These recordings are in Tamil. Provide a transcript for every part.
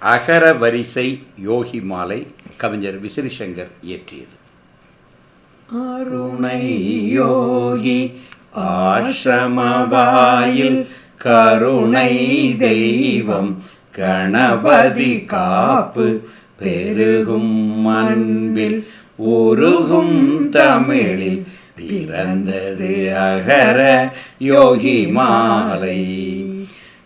அகர வரிசை யோகி மாலை கவிஞர் விசிறிசங்கர் இயற்றியது. அருணை யோகி ஆசிரமவாயில் கருணை தெய்வம் கணபதி காப்பு பெருகும் அன்பில் உருகும் தமிழில் பிறந்தது அகர யோகி மாலை.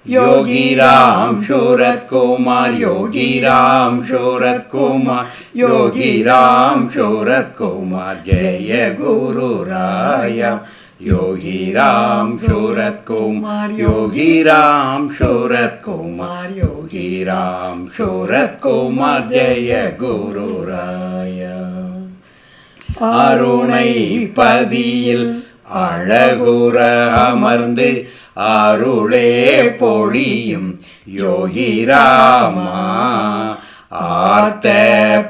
யோகி ராம் சூரத்குமார் யோகி ராம் சூரத்குமார் யோகி ராம் சூரத்குமார் ஜெய குரு ராயா யோகி ராம் சூரத்குமார் யோகி ராம் சூரத்குமார் யோகி ராம் சூரத்குமார் ஜெய குரு ராயா அருணை பதியில் அழகுற அமர்ந்து அருளே பொழியும் யோகிராமா ஆர்த்த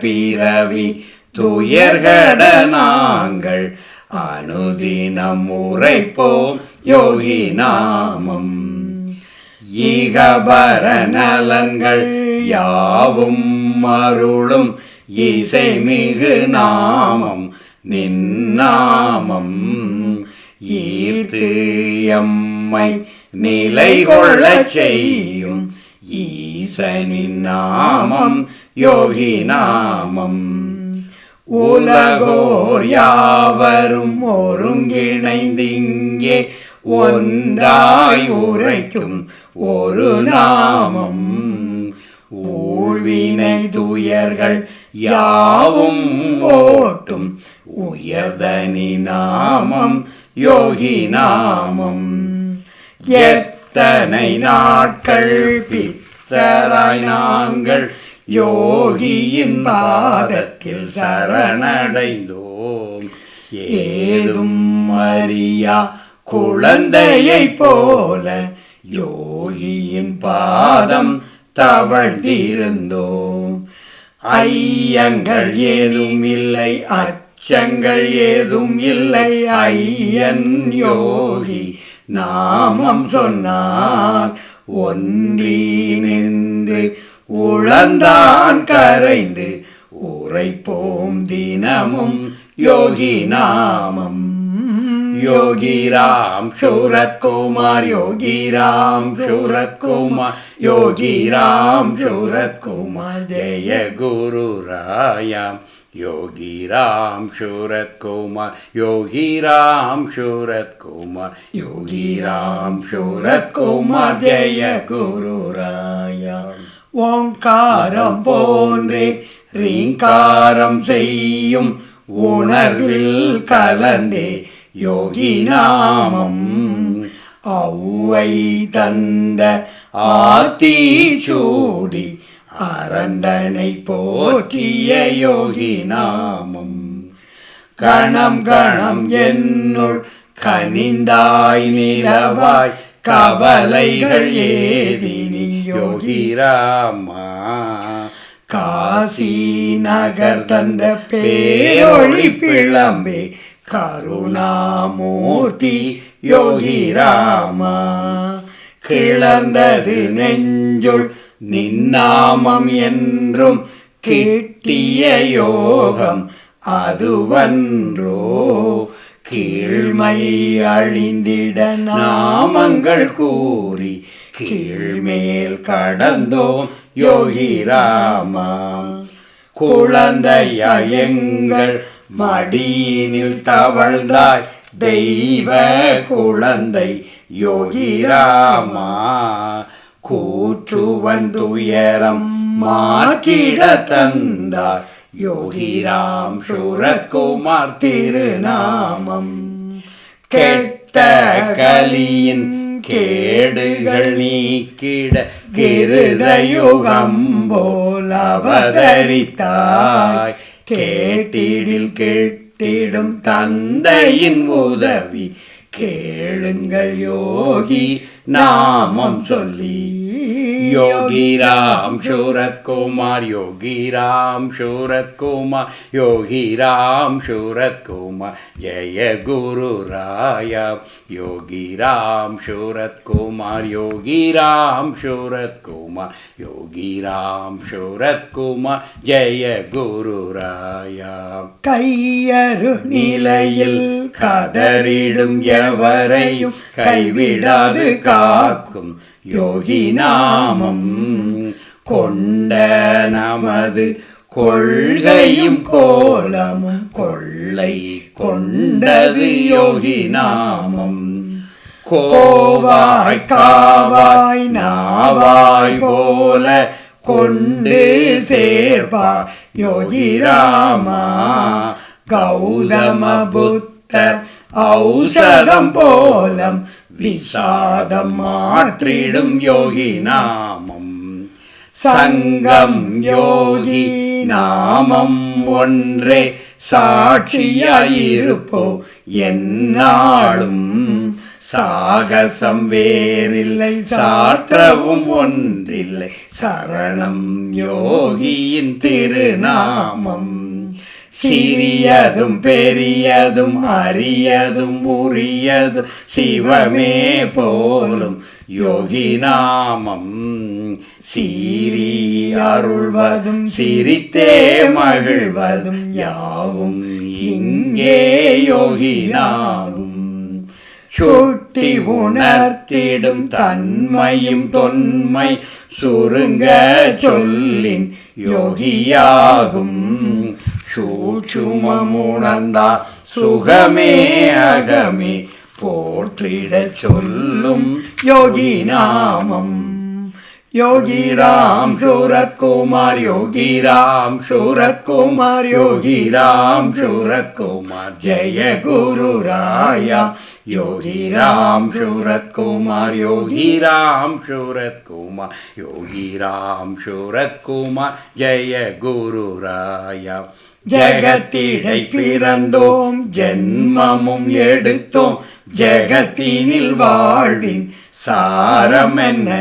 பிறவி துயர்கட நாங்கள் அனுதினம் உரைப்போம் யோகி நாமம். ஈகபர நலன்கள் யாவும் அருளும் இசை மிகு நாமம். நின்னாமம் ஈர்த்து எம் எம்மை நிலை கொள்ளச் செய்யும். ஈசனின் நாமம் யோகி நாமம். உலகோர் யாவரும் ஒருங்கிணைந்திங்கே ஒன்றாய் உரைக்கும் ஒரு நாமம். ஊழ்வினை துயர்கள் யாவும் ஓட்டும். உயர்தனி நாமம் யோகி நாமம். எத்தனை நாட்கள் பித்தராய் நாங்கள் யோகியின் பாதத்தில் சரணடைந்தோம். ஏதும் மரியா குழந்தையை போல யோகியின் பாதம் தவழ்ந்திருந்தோம். ஐயங்கள் ஏதும் இல்லை அச்சங்கள் ஏதும் இல்லை ஐயன் யோகி நாமம் சொன்னான் ஒன்றி நின்று உழந்தான் கரைந்து உரைப்போம் தினமும் யோகி நாமம். யோகி ராம் சூரத்குமார் யோகி ராம் சூரத்குமார் யோகி ராம் சூரத்குமார் ஜெய குரு ராயாம். யோகி ராம் சூரத்குமார் யோகி ராம் சூரத்குமார் யோகி ராம் சூரத்குமார் ஜெய குரு ராயாம் ஓங்காரம் போன்றே ரீங்காரம் செய்யும் உணர்வில் கலந்தே யோகி நாமம் ஔவை தந்த ஆத்தி சூடி அரண்டனை போற்றிய யோகி நாமம். கணம் கணம் என்னுள் கனிந்தாய் நிலவாய் கவலைகள் ஏதினி யோகி ராமா. காசி நகர் தந்த பேரொளி பிளம்பே கருணாமூர்த்தி யோகி ராமா. கிளர்ந்தது நெஞ்சுள் நின்னாமம் என்றும் கிட்டிய யோகம் அதுவன்றோ? கீழ்மை அழிந்திட நாமங்கள் கூறி கீழ்மேல் கடந்தோம் யோகி ராமா. குழந்தையா எங்கள் மடியினில் தவழ்ந்தாய் தெய்வ குழந்தை யோகி ராமா. கூற்றுவன் துயரம் மாற்றிட தந்தார். யோகிராம் சூரகுமார் திருநாமம். கெட்ட கலியின் கேடுகள் நீக்கிட கிருதயுகம் போல் அவதரித்தாய். கேட்டிடில் கேட்டிடும் தந்தையின் உதவி கேளுங்கள் யோகி நாமம் சொல்லி. योगी राम शूरत कुमार योगी राम शूरत कुमार योगी राम शूरत कुमार जय गुरु राया योगी राम शूरत कुमार योगी राम शूरत कुमार योगी राम शूरत कुमार जय गुरु राया கையறு நிலையில் கதறிடும் எவரையும் கைவிடாது காக்கும் யோகி நாமம் கொண்ட நமது கொள்கையும் கோலம் கொள்ளை கொண்டது யோகி நாமம். கோவாய் காவாய் நாவாய் போல கொண்டு சேர்ப்பா யோகி ராமா. கௌதம புத்தர் ஔஷதம் போலம் விஷாதம் மாற்றிடும் யோகி நாமம் சங்கம் யோகி நாமம் ஒன்றே சாட்சியாயிருப்போ என்னாலும் சாகசம் வேறில்லை சாற்றவும் ஒன்றில்லை சரணம் யோகியின் திருநாமம் சிறியதும் பெரியதும் அரியதும் உரியதும் சிவமே போலும் யோகி நாமம். சீரி அருள்வதும் சிரித்தே மகிழ்வதும் யாவும் இங்கே யோகி நாமும். சுட்டி உணர்த்திடும் தன்மையும் தொன்மை சுருங்க சொல்லின் யோகியாகும். சூட்சுமமுணர்ந்தார் சுகமே அகமே. போற்றிட சொல்லும் யோகி நாமம். யோகி ராம் சூரத்குமார் யோகி ராம் சூரத்குமார் யோகி ராம் சூரத்குமார் ஜெய குரு ராயா. யோகி ராம் சூரத்குமார் யோகி ராம் சூரத்குமார் யோகி ராம் சூரத்குமார் ஜெய குரு ராயா. ஜெகத்திடை பிறந்தோம் ஜென்மமும் எடுத்தோம். ஜெகத்தினில் வாழ்வின் சாரம் என்ன?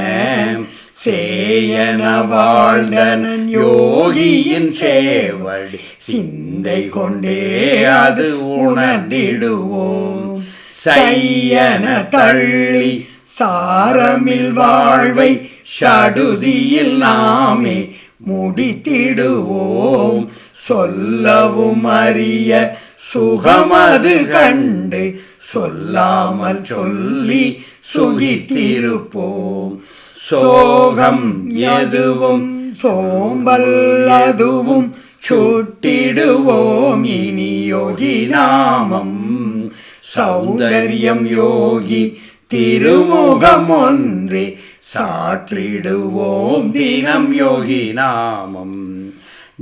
சேயன வாழ்ந்தனன் யோகியின் சேவழி சிந்தை கொண்டே அது உணர்ந்திடுவோம். சையன தள்ளி சாரமில் வாழ்வை சடுதியில் நாமே முடித்திடுவோம். சொல்லவும் அறிய சுகமது கண்டு சொல்லாமல் சொல்லி சுகித்திருப்போம். சோகம் எதுவும் சோம்பல் அதுவும் சுட்டிடுவோம். இனி யோகி நாமம். சௌந்தரியம் யோகி திருமுகம் ஒன்றே. சாற்றிடுவோம் தினம் யோகி நாமம்.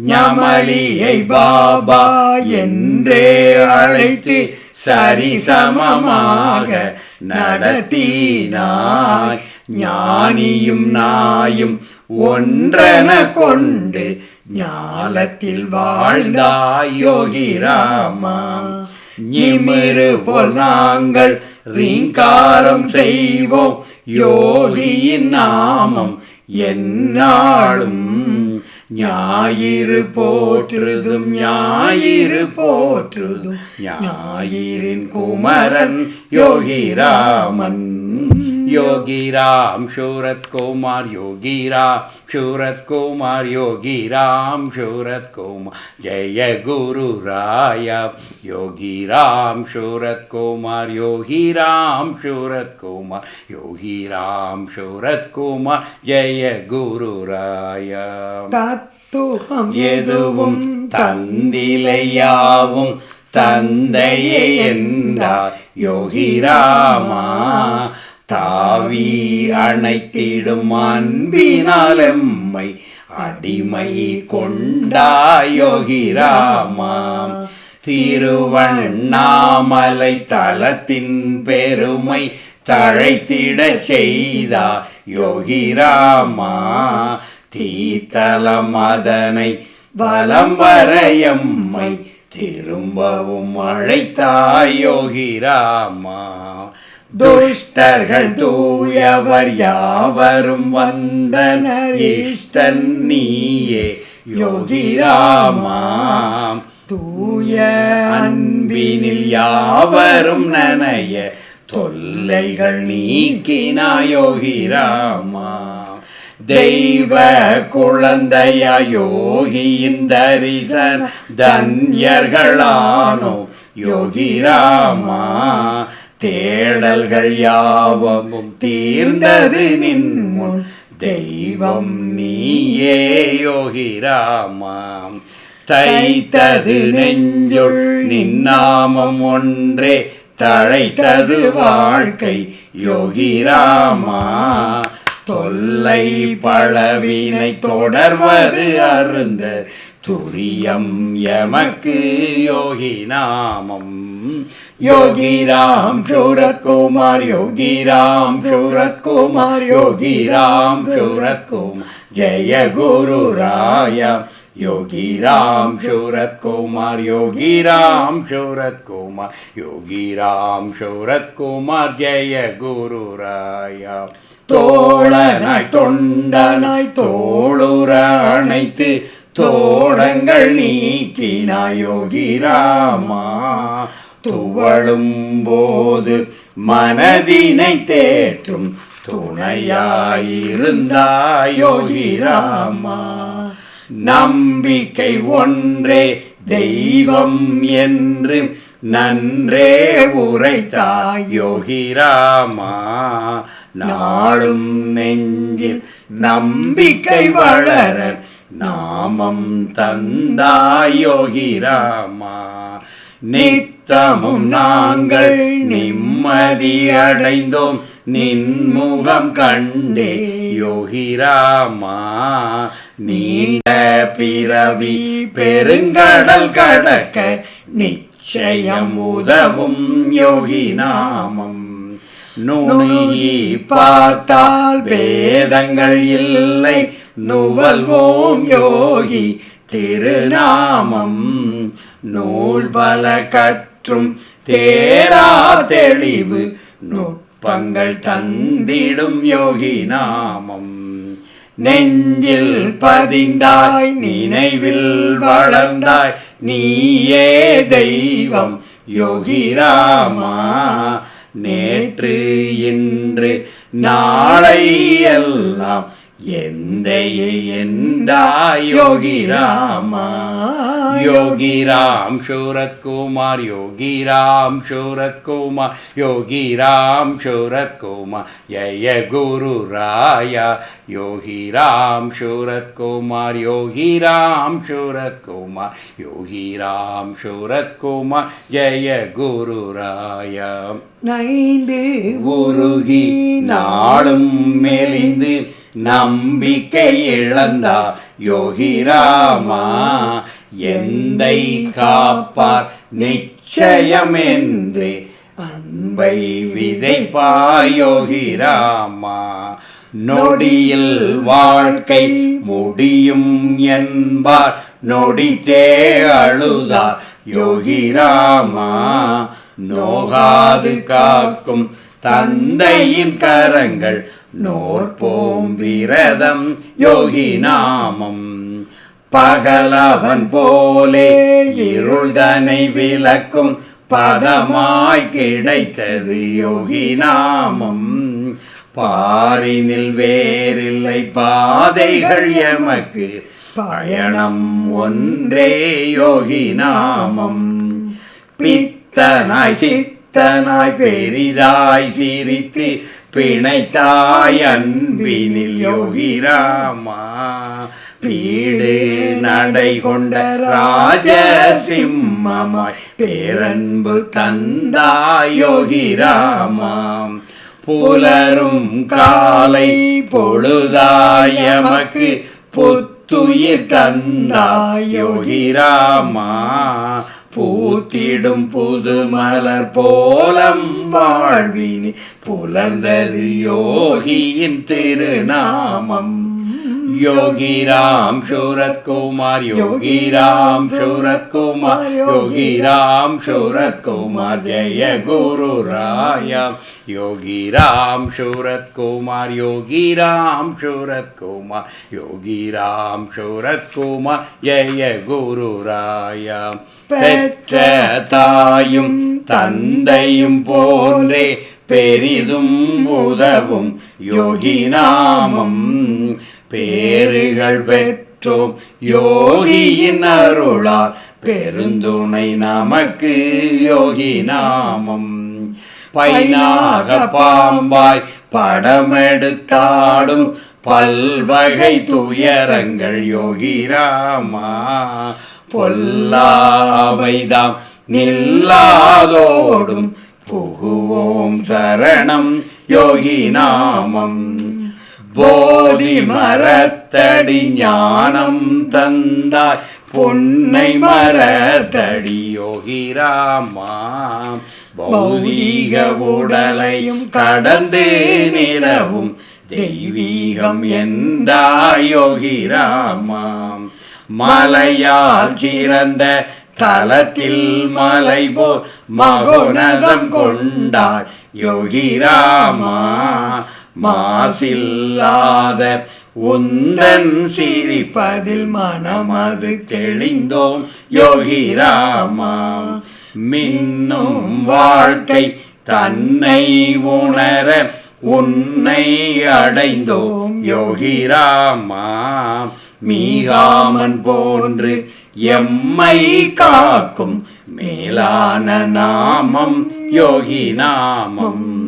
ஞமலியை பாபா என்றே அழைத்து சரிசமமாக நடத்தினாய். ஞானியும் நாயும் ஒன்றென கொண்டு ஞாலத்தில் வாழ்ந்தாய் யோகி ராமா. நிமிரு போல் நாங்கள் ரீங்காரம் செய்வோம் யோகியின் நாமம் என்னாலும் ஞாயிறு போற்றுதும் ஞாயிறு போற்றுதும். ஞாயிறின் குமரன் யோகிராமன். योगी राम शूरत कुमार योगी राम शूरत कुमार योगी राम शूरत कुमार जय गुरु राया योगी राम शूरत कुमार योगी राम शूरत कुमार योगी राम शूरत कुमार जय गुरु राया தத்துவம் எதுவும் தந்திலையாவும் தந்தையே என்றார் யோகி ராமா தாவி அணைத்திடும் அன்பினால் எம்மை அடிமை கொண்டாயோகிராமாம் திருவண்ணாமலை தலத்தின் பெருமை தழைத்திட செய்தா யோகிராமா தீத்தலம் அதனை வலம் வரையம்மை திரும்பவும் அழைத்தாயோகிராமா துஷ்டர்கள் தூயவர் யாவரும் வந்தனர். இஷ்டன் நீயே யோகிராமா தூய அன்பினில் யாவரும் நனைய தொல்லைகள் நீக்கினாயோகிராமா தெய்வ குழந்தையா யோகியின் தரிசன தன்யர்களானோ யோகிராமா தேடல்கள் யாவும் தீர்ந்தது நின் முன். தெய்வம் நீயே யோகிராமாம் தைத்தது நெஞ்சுள் நின்னாமம் ஒன்றே. தழைத்தது வாழ்க்கை யோகிராமா தொல்லை பழவினை தொடர்வது அருந்த துரியம் எமக்கு யோகி நாமம். யோகிராம் சூரத்குமார் யோகிராம் சூரத்குமார் யோகிராம் சூரத்குமார் ஜெய குரு ராயா योगीराम शूरत कुमार योगीराम शूरत कुमार योगीराम शूरत कुमार जय गुरुराया தோழனாய் தொண்டனாய் தோளுற அணைத்து தோடங்கள் நீக்கினாய் யோகிராமா துவளும் போது மனதினை தேற்றும் துணையாயிருந்தாய் யோகிராமா நம்பிக்கை ஒன்றே தெய்வம் என்று நன்றே உரைத்தாய் யோகிராமா நாளும் நெஞ்சில் நம்பிக்கை வளர நாமம் தந்தாய் நித் நித்தமும் நாங்கள் நிம்மதியடைந்தோம் நின்முகம் கண்டே யோகிராமா நீண்ட பிறவி பெருங்கடல் கடக்க நிச்சயம் உதவும் யோகி நாமம். நுணுகி பார்த்தால் வேதங்கள் இல்லை நுவல்வோம் யோகி திருநாமம். நூல் பல கட்ட கற்றும் தேரா தெளிவு நுட்பங்கள் தந்திடும் யோகி நாமம். நெஞ்சில் பதிந்தாய் நினைவில் வளர்ந்தாய் நீயே தெய்வம் யோகிராமா நேற்று இன்று நாளை எல்லாம் யோகிராம் சூரத்குமார் யோகிராம் சூரத்குமார் யோகிராம் சூரத்குமார் ஜய குரு ராயா யோகிராம் சூரத்குமார் யோகிராம் சூரத்குமார் யோகிராம் சூரத்குமார் ஜய குரு ராயா. நைந்து உருகி நாளும் மெலிந்து நம்பிக்கை இழந்தா யோகிராமா எந்தை காப்பார் நிச்சயம் என்று அன்பை விதைப்பாயோகிராமா நொடியில் வாழ்க்கை முடியும் என்பார் நொடித்தே அழுதார் யோகிராமா நோகாது காக்கும் தந்தையின் கரங்கள் நோற்போம் விரதம் யோகி நாமம். பகலவன் போலே இருள்தனை விளக்கும் பதமாய் கிடைத்தது யோகி நாமம். பாரினில் வேறில்லை பாதைகள் எமக்கு பயணம் ஒன்றே யோகி நாமம். பித்தனாய் சித்தனாய் பெரிதாய் சிரித்து பிணைத்தாய் அன்பினில் யோகிராமா பீடு நடை கொண்ட ராஜசிம்மமாய் பேரன்பு தந்தாய் புலரும் காலை பொழுதாயமக்கு புத்துயிர் தந்தாயோகிராமா. பூத்திடும் புது மலர் போலம் வாழ்வினி புலர்ந்தது யோகியின் திருநாமம். योगी राम शूरत कुमार योगी राम शूरत कुमार योगी राम शूरत कुमार जय गुरु राया योगी राम शूरत कुमार योगी राम शूरत कुमार योगी राम शूरत कुमार जय गुरु राया பெற்ற தாயும் தந்தையும் போன்றே பெரிதும் உதவும் யோகி நாமம் பேறுகள் பெற்றோம். யோகியின் அருளால் பெருந்துணை நமக்கு யோகி நாமம். பைனாக பாம்பாய் படமெடுத்தாடும் பல்வகை துயரங்கள் யோகி ராமா. பொல்லாவைதாம் நில்லாதோடும் புகுவோம் சரணம் யோகி நாமம். போதி மரத்தடி ஞானம் தந்தாய். பொன்னை மரத்தடி யோகி பௌதீக உடலையும் கடந்து நிலவும் தெய்வீகம் என்றாயோகிராமாம் மலையால் சிறந்த தலத்தில் மலை போல் மகோனதம் கொண்டாய் யோகிராமா. மாசில்லாத உந்தன் சிரிப்பதில் மனமது தெளிந்தோம். யோகி ராமா மின்னும் வாழ்க்கை தன்னை உணர உன்னை அடைந்தோம். யோகி ராமா மீகாமன் போன்று எம்மை காக்கும் மேலான நாமம். யோகி நாமம்.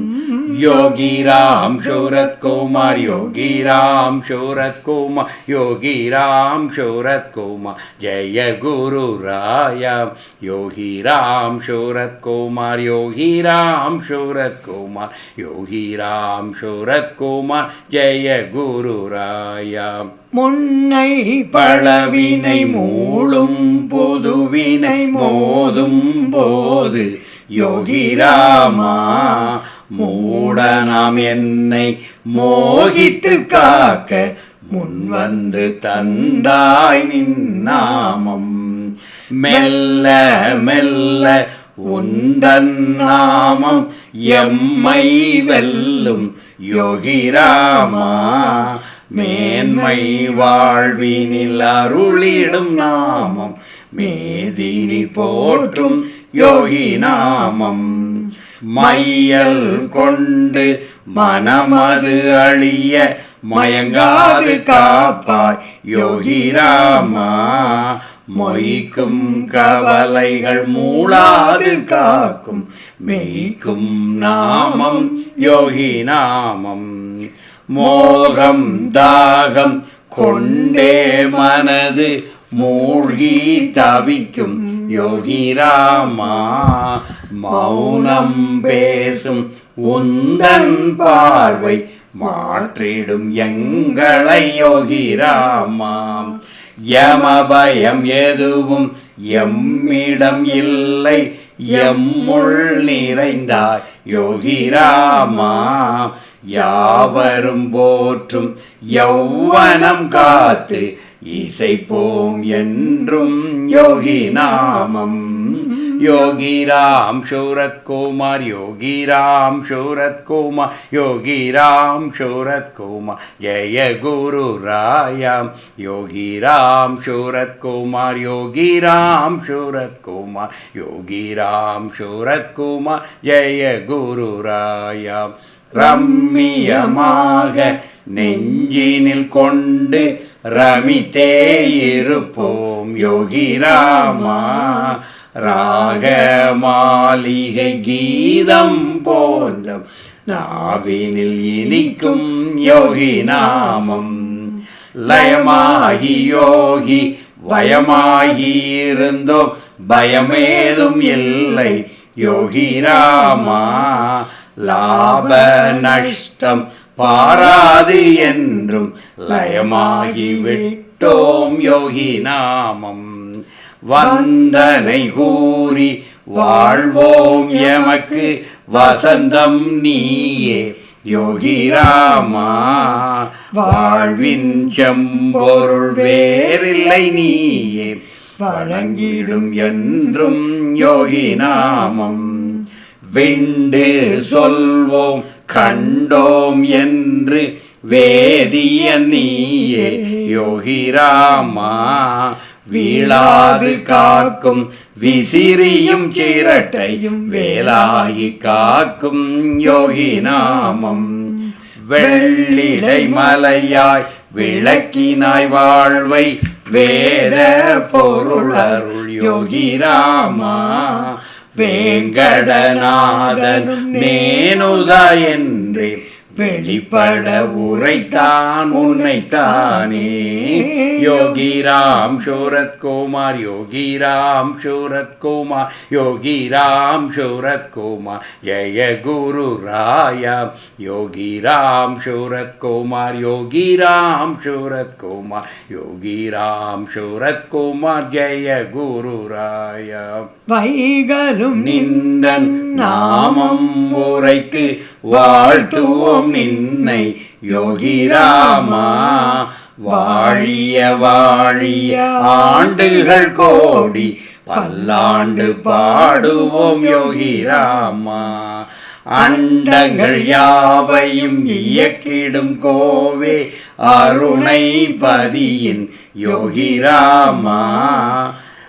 योगी राम शूरत कुमार योगी राम शूरत कुमार योगी राम शूरत कुमार जय गुरु राया योगी राम शूरत कुमार योगी राम शूरत कुमार योगी राम शूरत कुमार जय गुरु राया முன்னை பழவினை மூளும் புதுவினை மோதும் போது யோகி ராமா மூடனாம் என்னை மோகித்து காக்க முன் வந்து தந்தாய் நின்னாமம் மெல்ல மெல்ல உந்தன் நாமம் எம்மை வெல்லும் யோகிராமா மேன்மை வாழ்வினில் அருளிடும் நாமம். மேதினி போற்றும் யோகி நாமம். மையல் கொண்டு மனமது அழிய மயங்காது காப்பாய். யோகி ராமா மொய்க்கும் கவலைகள் மூளாது காக்கும். மெய்க்கும் நாமம் யோகி நாமம். மோகம் தாகம் கொண்டே மனது மூழ்கி தவிக்கும். யோகி ராமா மௌனம் பேசும் உந்தன் பார்வை மாற்றிடும் எங்களை யோகிராமாம். ராமா யமபயம் எதுவும் எம்மிடம் இல்லை எம்முள் நிறைந்தாய் யோகிராமா யாவரும் போற்றும் யௌவனம் காத்து இசைப்போம் என்றும் யோகி நாமம் योगी राम शूरत कुमार योगी राम शूरत कुमार योगी राम शूरत कुमार जय गुरु राया योगी राम शूरत कुमार योगी राम शूरत कुमार योगी राम शूरत कुमार जय गुरु राया ரம்மியமாக நெஞ்சினில் கொண்டு ரமித்தே இருப்போம் யோகி ராமா ராக மாளிகை கீதம் போன்றம் நாவினில் இனிக்கும் யோகி நாமம். லயமாகி யோகி பயமாகி இருந்தோம் பயமேதும் இல்லை யோகி ராமா. லாப நஷ்டம் பாராது என்றும் லயமாகி விட்டோம் யோகி நாமம். வந்தனை கூறி வாழ்வோம் எமக்கு. வசந்தம் நீயே யோகி ராமா. வாழ்வின் செம்பொருள் வேறில்லை நீயே வழங்கிடும் என்றும் யோகி நாமம். விண்டு சொல்வோம் கண்டோம் என்று வேதிய நீயே யோகி ராமா. வீழாது காக்கும் விசிறியும் சீரட்டையும் வேலாகி காக்கும் யோகி நாமம். வெள்ளிடை மலையாய் விளக்கினாய் வாழ்வை வேத பொருள் அருள் யோகி ராமா. வேங்கடநாதனும் நேனுதா என்றே வெளிப்பட உரைத்தான் உன்னைத்தானே. யோகி ராம் சூரத் குமார் யோகி ராம் சூரத் குமார் யோகி ராம் சூரத் குமார் ஜெய குரு ராயா. யோகி ராம் சூரத் குமார் யோகி ராம் சூரத் குமார் யோகி ராம் சூரத் குமார் ஜெய குரு ராயா. வைகலும் நிந்தன் நாமம் உரைத்து வாழ்த்துவோம் நின்னை யோகி ராமா. வாழிய வாழிய ஆண்டுகள் கோடி பல்லாண்டு பாடுவோம் யோகி ராமா. அண்டங்கள் யாவையும் இயக்கிடும் கோவே அருணை பதியின் யோகி ராமா.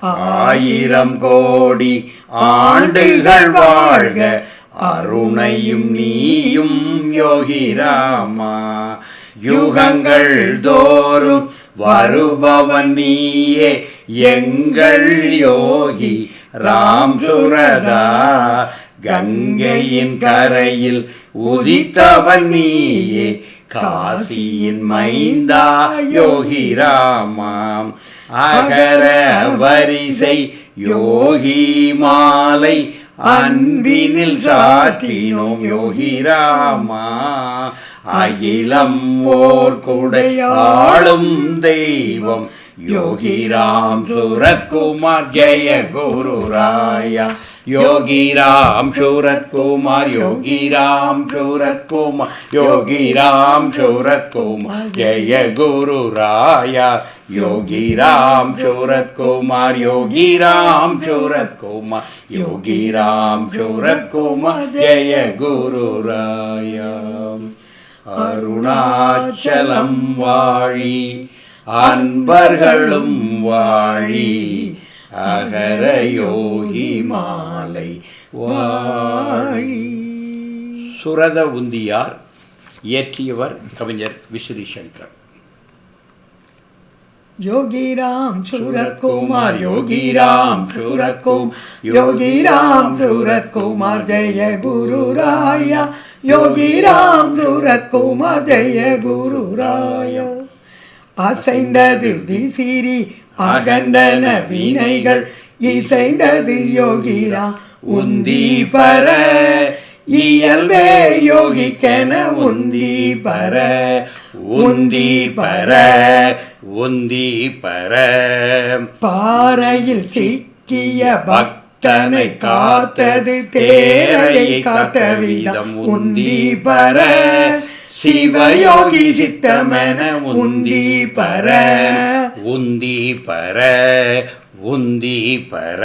ஆயிரம் கோடி ஆண்டுகள் வாழ்க அருணையும் நீயும் யோகி ராமா. யுகங்கள் தோறும் வருபவன் நீயே எங்கள் யோகி ராம் சுரதா கங்கையின் கரையில் உதித்தவன் நீயே காசியின் மைந்தா யோகி ராமாம் அகர வரிசை யோகி மாலை அன்பினில் சாற்றினோம் யோகி ராமா. அகிலம் ஓர் குடை ஆளும் தெய்வம். யோகி ராம் சுரத்குமார் ஜெய குரு ராயா. யோகி ராம் சூரத்குமார் யோகி ராம் சூரத்குமார் யோகி ராம் சூரத்குமார் ஜெய குரு ராயா யோகி ராம் சூரத்குமார் யோகி ராம் சூரத்குமார் யோகி ராம் சூரத்குமார் ஜெய குரு ராயா அருணாச்சலம் வாழி அன்பர்களும் வாழி அகர யோகி மாலை வாழி. சுரத உந்தியார் இயற்றியவர் கவிஞர் விசிறி சங்கர் யோகி ராம் சூரத்குமார் யோகி ராம் சூரத்கும் யோகி ராம் சூரத்குமார் ஜெய குரு ராயா. யோகி ராம் சூரத்குமார் ஜெய குரு ராயா. அசைந்தது விசிறி அகண்டன வினைகள் இசைந்தது யோகிரா உந்தி பர. இயல்பே யோகிக்கென உந்தி பர. உந்தி பர உந்தி பர. பாறையில் சிக்கிய பக்தனை காத்தது தேரையை காத்த விதம் உந்தி பர. சிவயோகி சித்தமென உந்தி பர. உந்தி பர உந்தி பர.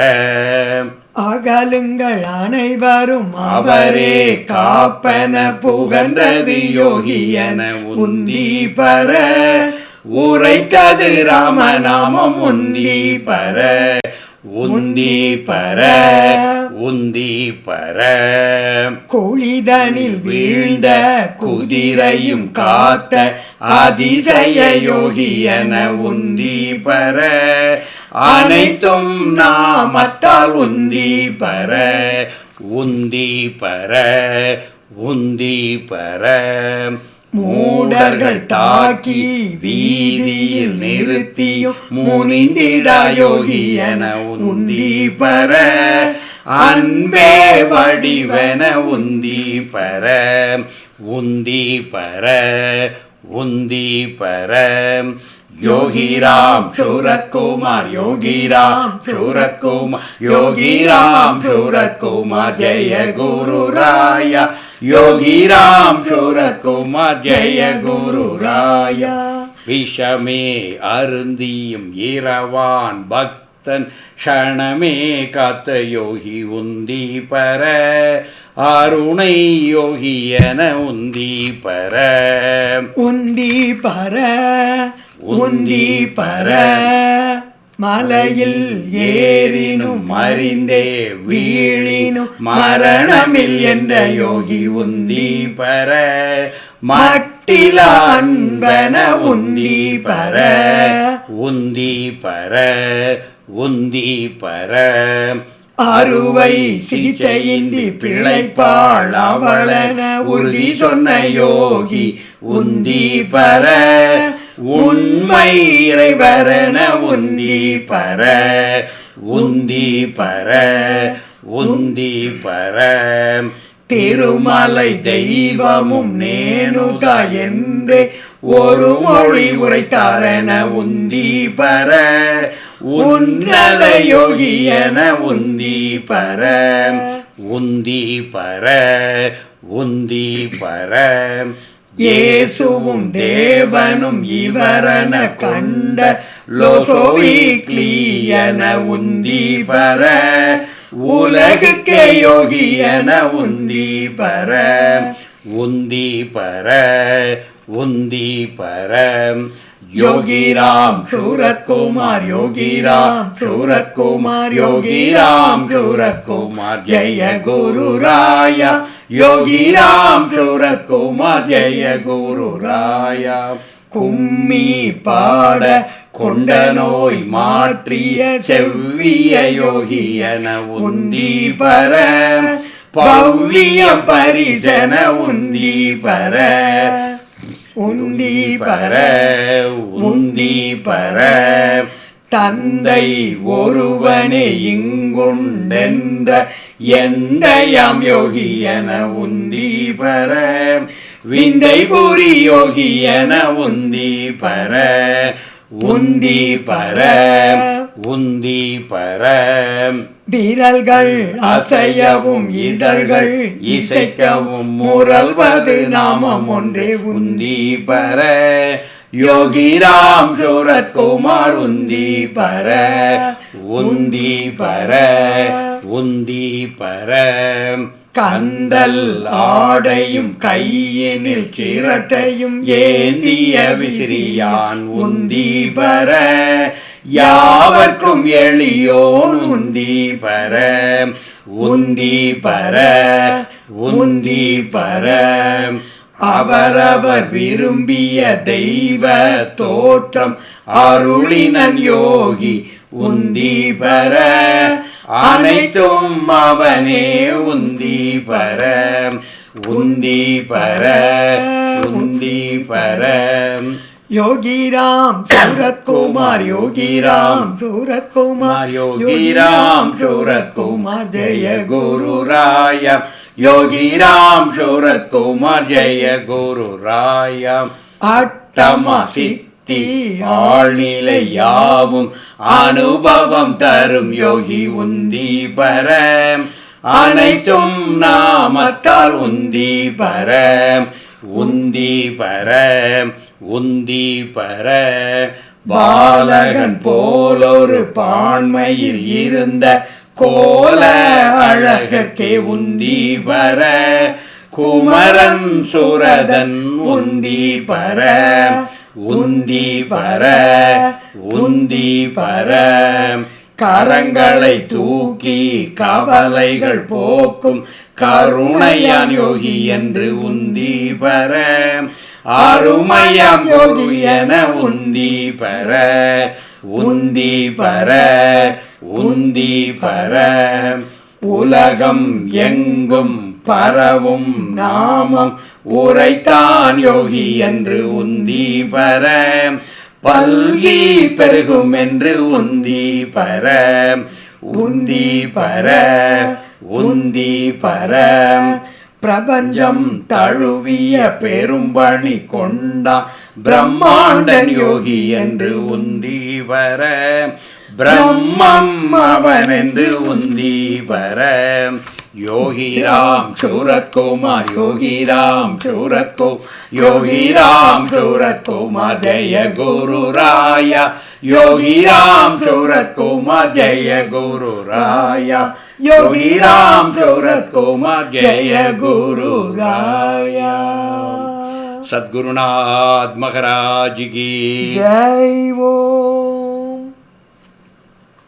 அகலுங்கள் அனைவரும் அவரே காப்பன புகன்றது யோகி என உந்தி பர. உரைத்தது ராமநாமம் உந்தி பர. உந்தி பர உந்தி பர. குளிதனில் வீழ்ந்த குதிரையும் காத்த அதிசய யோகி என உந்தி பர. அனைத்தும் நாமத்தால் உந்தி பர. உந்தி பர உந்தி பர. மூடர்கள் தாக்கி வீதியில் நிறுத்தியும் முனிந்திடா யோகி என உந்தி பர. அன்பே வடிவென உந்தி பர. உந்தி பர உந்தி பர. யோகிராம் சூரத்குமார் யோகி ராம் சூரத்குமார் யோகி சூரத்குமார் ஜெய குரு ராயா. யோகி ராம் சூரத்குமார் ஜெய குரு ராயா விஷமே அருந்தியும் இரவான் பக்தன் க்ஷணமே காத்த யோகி உந்தி பர. அருணை யோகி என உந்தி பர. உந்தி பர. உந்தி பர. மலையில் ஏறினும் அறிந்தே வீழினும் மரணமில் என்ற யோகி உந்தி பர. மட்டில அன்பன உந்தி பர. உந்தி பர உந்தி பர. அறுவை சிகிச்சையின்றி பிழைப்பாள் அவளன உறுதி சொன்ன யோகி உந்தி பர. உண்மை இறைவரன உந்தி பர உந்தி பர உந்தி பர. திருமலை தெய்வமும் நேனுதா என்று ஒரு மொழி உரைத்தாரென உந்தி பர உன்னத யோகியன உந்தி பர. உந்தி பர உந்தி பர. இயேசுவும் தேவனும் இவரன கண்ட லோசோவிக்லியன உந்தி பர உலகுக்கே யோகியன உந்தி பர உந்தி பர உந்தி பர யோகி சூரத்குமார் யோகிராம் சூரத்குமார் யோகிராம் சூரத்குமார் ஜெய குரு ராயா யோகி ராம் சூரத்குமார் ஜெய குரு ராயா கும்மி பாட கொண்ட நோய் மாற்றிய செவ்விய யோகியன உந்தி பர. பவ்விய பரிசன உந்தி பர. உந்தி பர உந்தி பர. தந்தை ஒருவனே இங்குண்டென்ற எந்தயாம் யோகி என உந்தி பர விந்தை பூரி யோகி என உந்தி பர உந்தி பர உந்தி பர விரல்கள் அசையவும் இதழ்கள் இசைக்கவும் முரல்வது நாமம் ஒன்றே உந்தி பர உந்தி பர யோகி ராம் சூரத்குமார் உந்தி பர உந்தி பர உந்தி பர. கந்தல் ஆடையும் கையினில் சிரட்டையும் ஏந்திய விசிறியான் உந்தி பர யாவர்க்கும் எளியோன் உந்தி பர. உந்தி பர உந்தி பர. அவரவர் விரும்பிய தெய்வ தோற்றம் அருளினன் யோகி உந்தி பர அனைத்தும் அவனே உந்தி பர உந்தி பர உந்தி பர யோகி ராம் சூரத்குமார் யோகி ராம் சூரத்குமார் யோகி ராம் சூரத்குமார் ஜெய குரு ராய யோகி ராம் சூரத்குமார் ஜெய குரு ராய அட்டமா சித்தி ஆழ்நிலை யாவும் அனுபவம் தரும் யோகி உந்தி பர. அனைத்தும் நாமத்தால் உந்தி பர. உந்தி பர உந்தி பர. பாலகன் போலொரு பான்மையில் இருந்த கோல அழகர்க்கே உந்தி பர குமரன் சுரதன் உந்தி பர உந்தி பர உந்தி பர. கரங்களை தூக்கி கவலைகள் போக்கும் கருணையான் யோகி என்று உந்தி பர அருமையாம் யோகி என உந்தி பர உந்தி பர. உந்தி பர உலகம் எங்கும் பரவும் நாமம் உரைத்தான் யோகி என்று உந்தி பர பல்கி பெருகும் என்று உந்தி பர உந்தி பர உந்தி பர பிரபஞ்சம் தழுவிய பெரும்பணி கொண்டான் பிரம்மாண்டன் யோகி என்று உந்தி வர பிரம்மம் அவன் என்று உந்தி வர योगी राम सूरत कुमार योगी राम सूरत को योगी राम सूरत कुमार जय गुरु राया योगी राम सूरत कुमार जय गुरु राया योगी राम सूरत कुमार जय गुरु राया सद्गुरुनाथ महाराज की जय वो